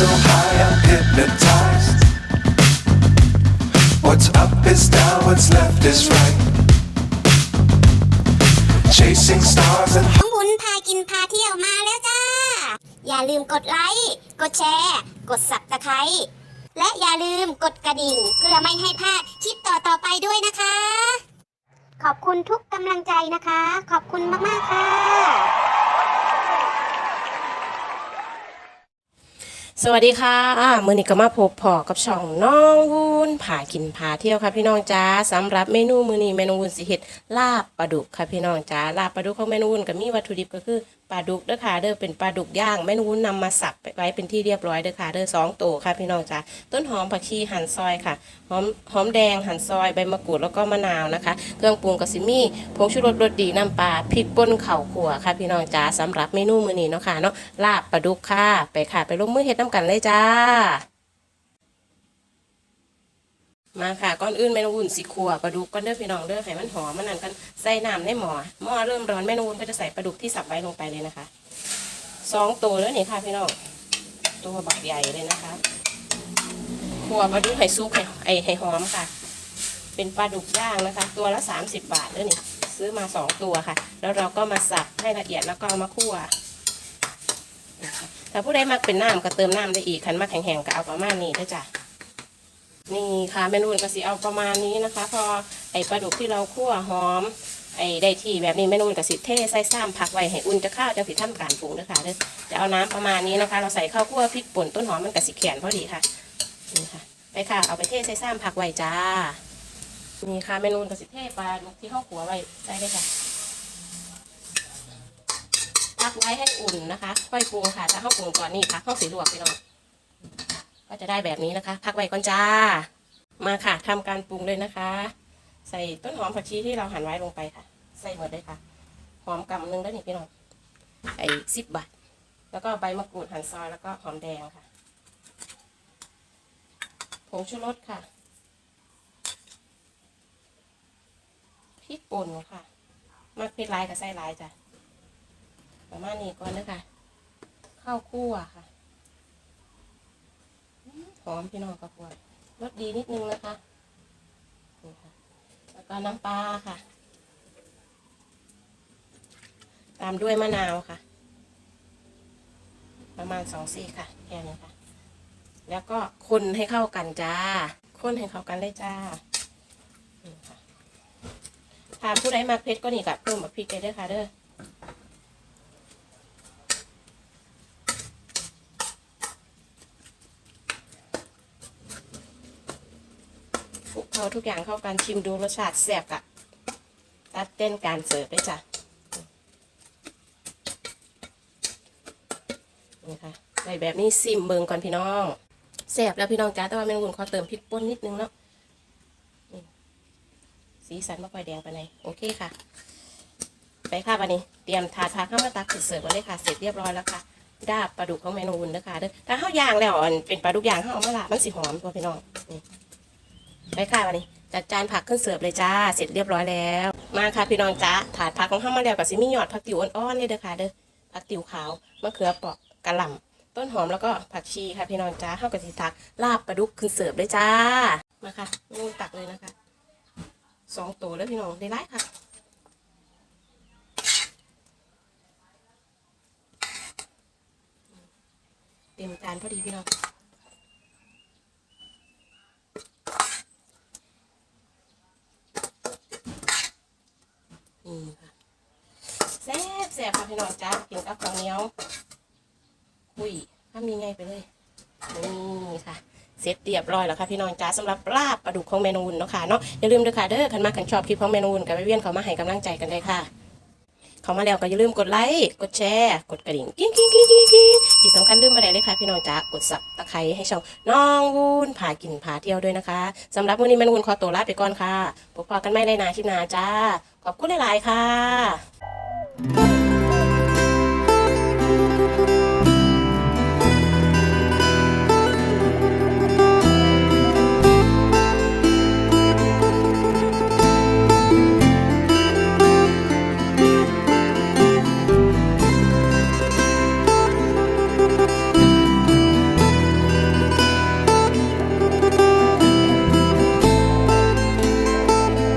so high, I'm hypnotized. What's up is down, what's left is right. Chasing stars and น้องวุ้พากินพาเที่ยวมาแล้วจ้า อย่าลืมกดไลค์ กดแชร์ กดสับตะไคร้และอย่าลืมกดกระดิ่ง เพื่อไม่ให้พลาดคลิปต่อต่อไปด้วยนะคะ ขอบคุณทุกกำลังใจนะคะ ขอบคุณมาก ๆ ค่ะ สวัสดีค่ะมือนี้ก็มาพบพอกับช่องน้องวุ้นผากินผาเที่ยวค่ะพี่น้องจ้าสำหรับเมนูมือนี้เมนูวุ้นสิเห็ดลาบปลาดุกค่ะพี่น้องจ้าลาบปลาดุกของเมนูวุ้นก็มีวัตถุดิบก็คือ ปลาดุกเด้อค่ะเด้อเป็นปลาดุกย่างแม่นุ้นนำมาสับไว้เป็นที่เรียบร้อยเด้อค่ะเด้อสองตัวค่ะพี่น้องจ้าต้นหอมผักชีหั่นซอยค่ะหอมหอมแดงหั่นซอยใบมะกรูดแล้วก็มะนาวนะคะ เครื่องปรุงก็สิมี่ผงชูรสรสดีน้ำปลาพริกป่นเข่าวขั่วค่ะพี่น้องจ้าสำหรับเมนูมื้อนี้เนาะค่ะเนาะลาบปลาดุกค่ะไปค่ะ ไปลงมือเฮ็ดน้ำกันเลยจ้า มาค่ะก่อนอื่นเมนูอุ่นสิขัวปลาดุกก็เด้อพี่น้องเด้อให้มันหอมมันนั่นกันใส่น้ำในหม้อหม้อเริ่มร้อนเมนูอุ่นก็จะใส่ปลาดุกที่สับไว้ลงไปเลยนะคะสองตัวแล้วนี่ค่ะพี่น้องตัวบักใหญ่เลยนะคะขัวปลาดุกให้ซุกให้ไอให้หอมค่ะ เป็นปลาดุกย่างนะคะ ตัวละ 30 บาทเด้อนี่ซื้อมาสองตัวค่ะ แล้วเราก็มาสับให้ละเอียดแล้วก็เอามาคั่วถ้าผู้ใดมักเป็นน้ำก็เติมน้ำได้อีกคันมักแห้งๆก็เอาประมาณนี้เด้จ้ะ นี่ค่ะเมนูอื่นก็สิเอาประมาณนี้นะคะ พอไอปลาดุกที่เราคั่วหอม ไอได้ที่แบบนี้เมนูอื่นก็สิเทใส่ซ้ำผักไว้ให้อุ่นจะข้าวจะสิทำการปรุงนะคะเด้อจะเอาน้ำประมาณนี้นะคะ เราใส่ข้าวคั่วพริกป่นต้นหอมมันก็สิแข็งพอดีค่ะนี่ค่ะไปค่ะ เอาไปเทใส่ซ้ำผักไว้จ้านี่ค่ะเมนูอื่นก็สิเทปลาดุกที่ข้าวขัวไว้ใส่เลยค่ะพักไว้ให้อุ่นนะคะ ค่อยปรุงค่ะถ้าข้าวปรุงก่อนนี่ค่ะข้าวสีลวกไปหน่อย ก็จะได้แบบนี้นะคะ พักไว้ก่อนจ้า มาค่ะทำการปรุงเลยนะคะ ใส่ต้นหอมผักชีที่เราหั่นไว้ลงไปค่ะ ใส่หมดเลยค่ะ หอมกำนึงได้วนี่พี่น้องไอ้สิบบาท แล้วก็ใบมะกรูดหั่นซอยแล้วก็หอมแดงค่ะ ผงชูรสค่ะพริกป่นค่ะมักเผ็ดลายกับไส้ลายจ้ะประมาณนี้ก่อนนะคะข้าวคั่วค่ะ อมพี่น้องกระพวนรสดีนิดนึงนะคะนี่ค่ะแล้วก็น้ำปลาค่ะ ตามด้วยมะนาวค่ะ ประมาณสองซี่ค่ะแค่นี้ค่ะ แล้วก็คนให้เข้ากันจ้า คนให้เข้ากันเลยจ้านี่ค่ะถ้าผู้ใดมาเผ็ดก็นี่กับเพิ่มแบบพริกไปด้วยค่ะเด้อ คลุก เคล้าทุกอย่างเข้ากันชิมดูรสชาติแซ่บอะตัดเต้นการเสิร์ฟด้วยจ้ะนี่ค่ะใส่แบบนี้ซิมเบิงก่อนพี่น้องแซ่บแล้วพี่น้องจ้าแต่ว่าเมนูอุ่นขอเติมพริกป่นนิดนึงเนาะสีสันไม่ค่อยแดงไปไหนโอเคค่ะ ไปค่ะวันนี้ เตรียมถาดพักข้าวมาตักเสิร์ฟกันเลยค่ะ เสร็จเรียบร้อยแล้วค่ะดาบปลาดุกของเมนูอุ่นนะคะเด้อถ้าข้าวยางแล้วอันเป็นปลาดุกย่างข้าวมาละมันสิหอมตัวพี่น้องนี่ ไปค่ะวันนี้จัดจานผักขึ้นเสิร์ฟเลยจ้า เสร็จเรียบร้อยแล้ว มาค่ะพี่น้องจ้าถาดผักของข้ามาแล้วกับซิมีหยอดผักติ๋วอ่อนๆเลยเด้อค่ะเด้อผักติ๋วขาวมะเขือเปราะกระหล่ำต้นหอมแล้วก็ผักชีค่ะพี่น้องจ้าเข้ากับสิทักลาบปลาดุกขึ้นเสิร์ฟเลยจ้ามาค่ะงูตักเลยนะคะสองตัวแล้วพี่น้องได้ไรค่ะเต็มจานพอดีพี่น้อง นี่ค่ะแซ่บแซ่บค่ะพี่น้องจ้ากินกับข้าวเหนียวคุยถ้ามีไงไปเลยนี่ค่ะเสร็จเรียบร้อยแล้วค่ะพี่น้องจ้าสำหรับลาบปลาดุกของเมนูนเนาะค่ะเนาะอย่าลืมด้วยค่ะเด้อคันมาคันชอบคลิปของเมนูนกับไปเวียนเขามาให้กำลังใจกันได้ค่ะ เขามาแล้วก็อย่าลืมกดไลค์กดแชร์กดกระดิ่งกิ้งกิ้งกิ้งกิ้งกิ้งที่สำคัญลืมมาได้เลยค่ะพี่น้องจ้ากดสับตะไคร้ให้ช่องน้องวูนพากินพาเที่ยวด้วยนะคะสำหรับวันนี้เมนูนขอตัวลาไปก่อนค่ะพบกันไม่ได้นาคลิปหน้าจ้าขอบคุณหลายๆค่ะ